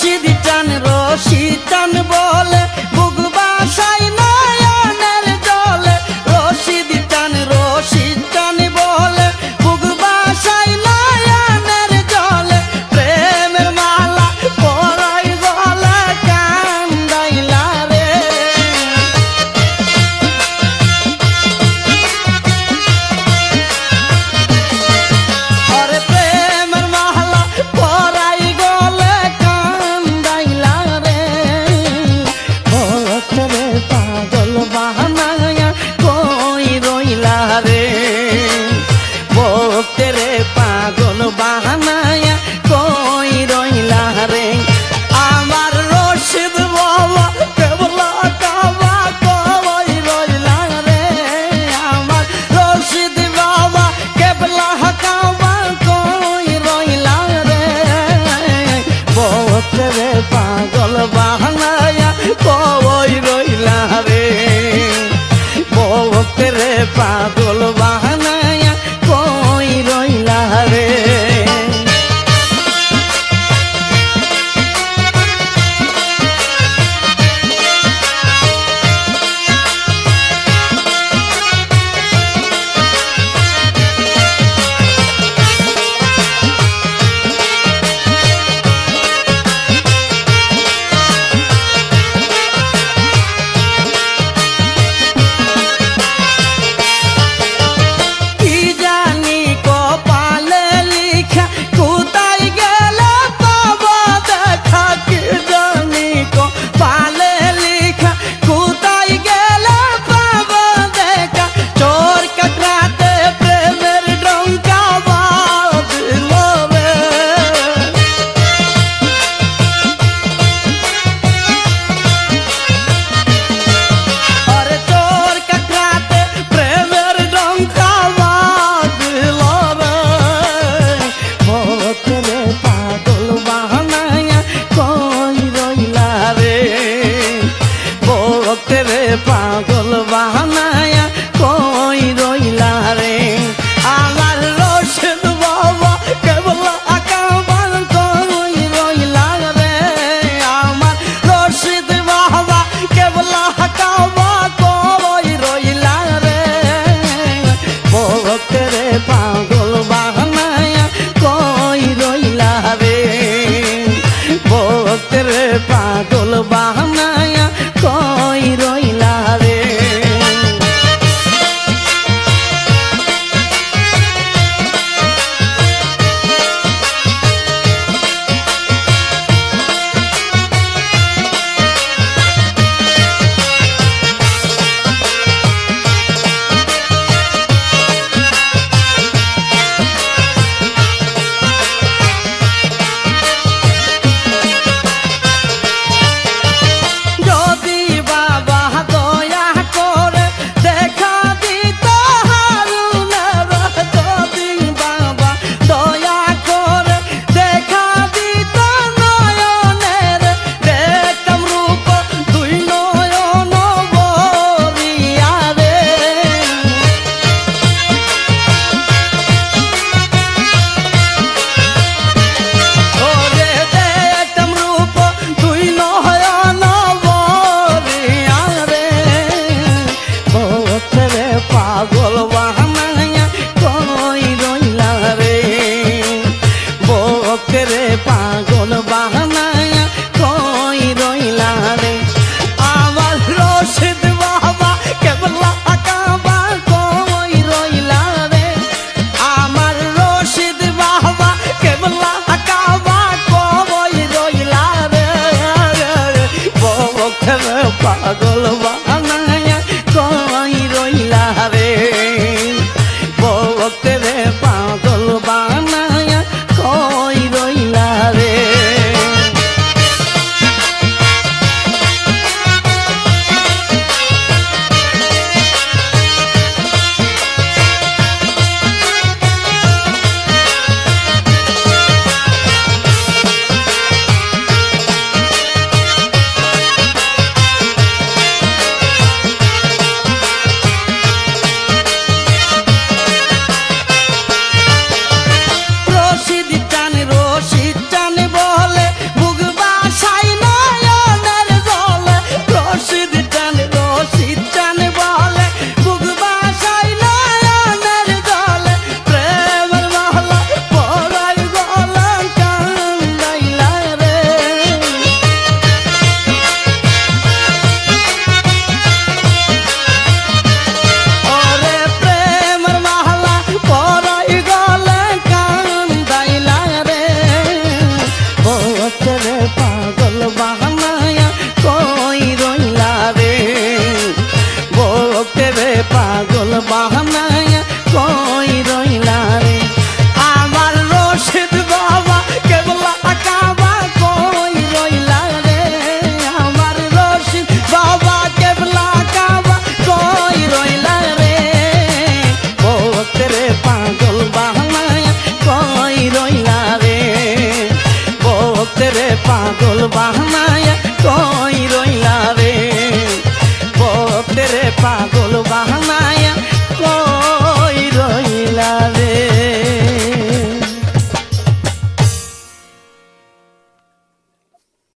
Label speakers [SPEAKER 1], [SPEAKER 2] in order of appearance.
[SPEAKER 1] te পাগল বাহানায়া কই রইলা রে। ভক্ত পাগল পাগল বা é meu pago